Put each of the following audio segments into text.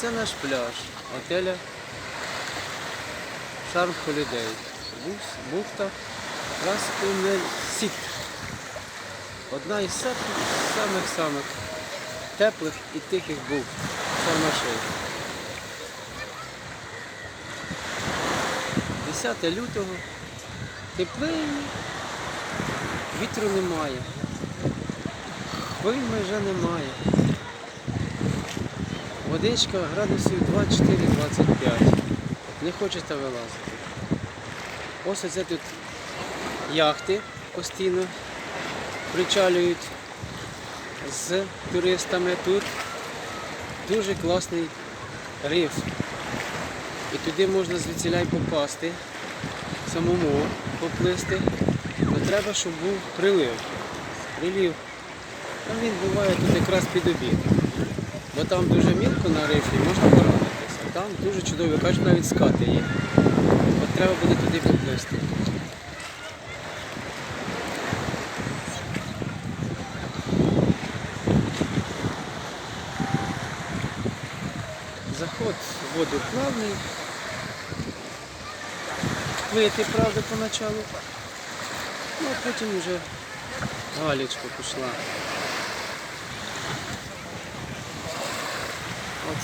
це наш пляж отеля Шарм Холідей. Бухта Раскунель Сіт. Одна із самих-самих теплих і тихих бухт Шармашей. 10 лютого. Теплині, вітру немає. Хвиль майже немає. Водичка градусів 24-25. Не хочеться вилазити. Ось оце тут яхти постійно причалюють з туристами. Тут дуже класний риф. І туди можна звідсіляй попасти, самому поплисти. Але треба, щоб був прилив. Прилів. А він буває тут якраз під обід. Бо там дуже мілко на рифі, можна поранитися. Там дуже чудові, кажуть, навіть скати є. От треба буде туди поплисти. Заход в воду плавний. Плити, правда, поначалу. Ну, а потім вже галічка пішла.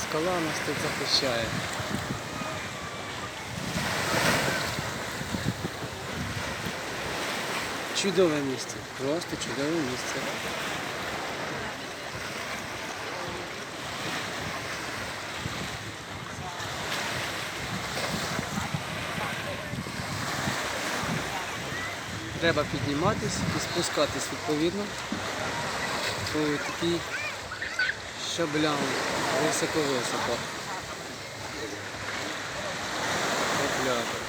Скала нас тут захищає. Чудове місце, просто чудове місце. Треба підніматись і спускатись відповідно по такій ще бля високо-високо. Опляти.